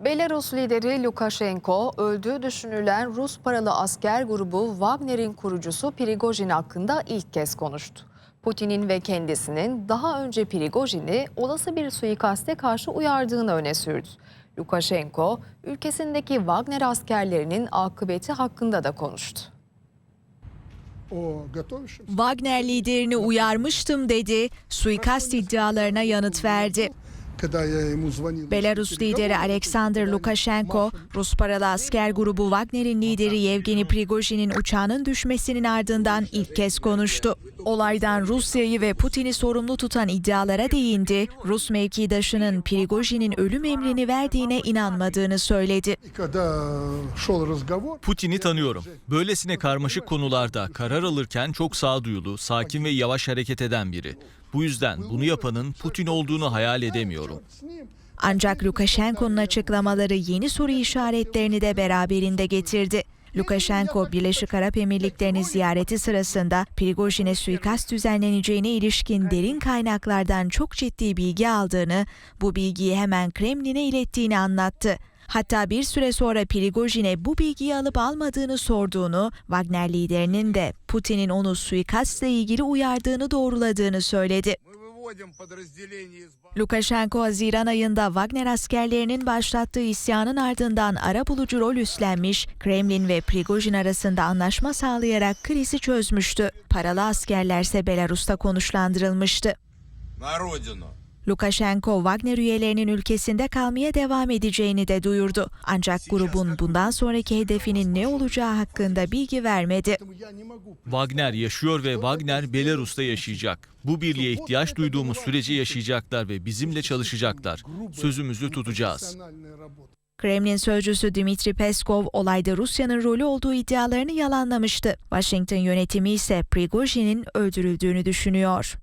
Belarus lideri Lukashenko, öldüğü düşünülen Rus paralı asker grubu Wagner'in kurucusu Prigojin hakkında ilk kez konuştu. Putin'in ve kendisinin daha önce Prigojin'i olası bir suikaste karşı uyardığını öne sürdü. Lukashenko, ülkesindeki Wagner askerlerinin akıbeti hakkında da konuştu. Wagner liderini uyarmıştım dedi, suikast iddialarına yanıt verdi. Belarus lideri Alexander Lukashenko, Rus paralı asker grubu Wagner'in lideri Yevgeni Prigojin'in uçağının düşmesinin ardından ilk kez konuştu. Olaydan Rusya'yı ve Putin'i sorumlu tutan iddialara değindi, Rus mevkidaşının Prigojin'in ölüm emrini verdiğine inanmadığını söyledi. Putin'i tanıyorum. Böylesine karmaşık konularda karar alırken çok sağduyulu, sakin ve yavaş hareket eden biri. Bu yüzden bunu yapanın Putin olduğunu hayal edemiyorum. Ancak Lukashenko'nun açıklamaları yeni soru işaretlerini de beraberinde getirdi. Lukashenko, Birleşik Arap Emirlikleri'ni ziyareti sırasında Prigojin'e suikast düzenleneceğine ilişkin derin kaynaklardan çok ciddi bilgi aldığını, bu bilgiyi hemen Kremlin'e ilettiğini anlattı. Hatta bir süre sonra Prigojin'e bu bilgiyi alıp almadığını sorduğunu, Wagner liderinin de Putin'in onu suikastla ilgili uyardığını doğruladığını söyledi. Мы выводим подразделения из Lukashenko Haziran ayında Wagner askerlerinin başlattığı isyanın ardından ara bulucu rol üstlenmiş, Kremlin ve Prigojin arasında anlaşma sağlayarak krizi çözmüştü. Paralı askerlerse Belarus'ta konuşlandırılmıştı. на родину. Lukashenko Wagner üyelerinin ülkesinde kalmaya devam edeceğini de duyurdu. Ancak grubun bundan sonraki hedefinin ne olacağı hakkında bilgi vermedi. Wagner yaşıyor ve Wagner Belarus'ta yaşayacak. Bu birliğe ihtiyaç duyduğumuz sürece yaşayacaklar ve bizimle çalışacaklar. Sözümüzü tutacağız. Kremlin sözcüsü Dmitri Peskov olayda Rusya'nın rolü olduğu iddialarını yalanlamıştı. Washington yönetimi ise Prigozhin'in öldürüldüğünü düşünüyor.